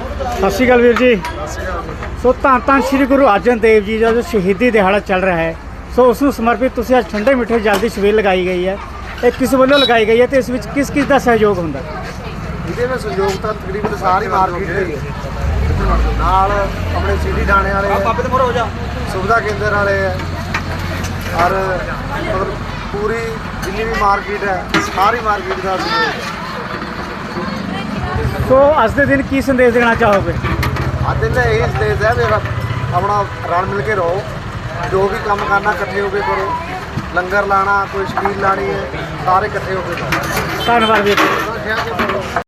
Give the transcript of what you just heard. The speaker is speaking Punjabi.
ਸ਼੍ਰੀ ਅਕਾਲ ਵੀਰ ਜੀ। ਸੋ ਧੰਨ ਧੰਨ ਸ਼੍ਰੀ ਗੁਰੂ ਅਰਜਨ ਦੇਵ ਜੀ ਦਾ ਜੋ ਸ਼ਹੀਦੀ ਦਿਹਾੜਾ ਚੱਲ ਰਿਹਾ ਹੈ ਸੋ ਉਸ ਨੂੰ ਸਮਰਪਿਤ ਤੁਸੀਂ ਅੱਜ ਠੰਡੇ ਮਿੱਠੇ ਜਲ ਦੀ ਛਬੀਲ ਲਗਾਈ ਗਈ ਹੈ। ਇਹ ਕਿਸ ਵੱਲੋਂ ਲਗਾਈ ਗਈ ਹੈ ਤੇ ਇਸ ਵਿੱਚ ਕਿਸ ਕਿਸ ਦਾ ਸਹਿਯੋਗ ਹੁੰਦਾ ਇਹਦੇ ਵਿੱਚ ਸਹਿਯੋਗ ਤਾਂ ਤਕਰੀਬਨ ਸਾਰੀ ਮਾਰਕੀਟ ਦੀ ਹੈ ਨਾਲ ਆਪਣੇ ਸਿਟੀ ਥਾਣੇ ਵਾਲੇ ਆ ਬਾਬੇ ਤੇ ਮੋਰ ਹੋ ਜਾ। ਸੁਵਿਧਾ ਕੇਂਦਰ ਵਾਲੇ ਆ ਔਰ ਪੂਰੀ ਜਿੰਨੀ ਵੀ ਮਾਰਕੀਟ ਹੈ ਸਾਰੀ ਮਾਰਕੀਟ ਦਾ ਸਹਿਯੋਗ ਸੋ ਅੱਜ ਦੇ ਦਿਨ ਕੀ ਸੰਦੇਸ਼ ਦੇਣਾ ਚਾਹੋਗੇ? ਅੱਜ ਦਿਨ ਇਹ ਸਟੇਜ ਹੈ ਵੀ ਆਪਣਾ ਰਲ ਮਿਲ ਕੇ ਰਹੋ। ਜੋ ਵੀ ਕੰਮ ਕਰਨਾ ਇਕੱਠੇ ਹੋ ਕੇ ਕਰੋ। ਲੰਗਰ ਲਾਣਾ ਕੋਈ ਸ਼ਕੀਲ ਲਾਣੀ ਹੈ ਸਾਰੇ ਇਕੱਠੇ ਹੋ ਕੇ ਕਰੋ। ਧੰਨਵਾਦ ਵੀਰ ਜੀ।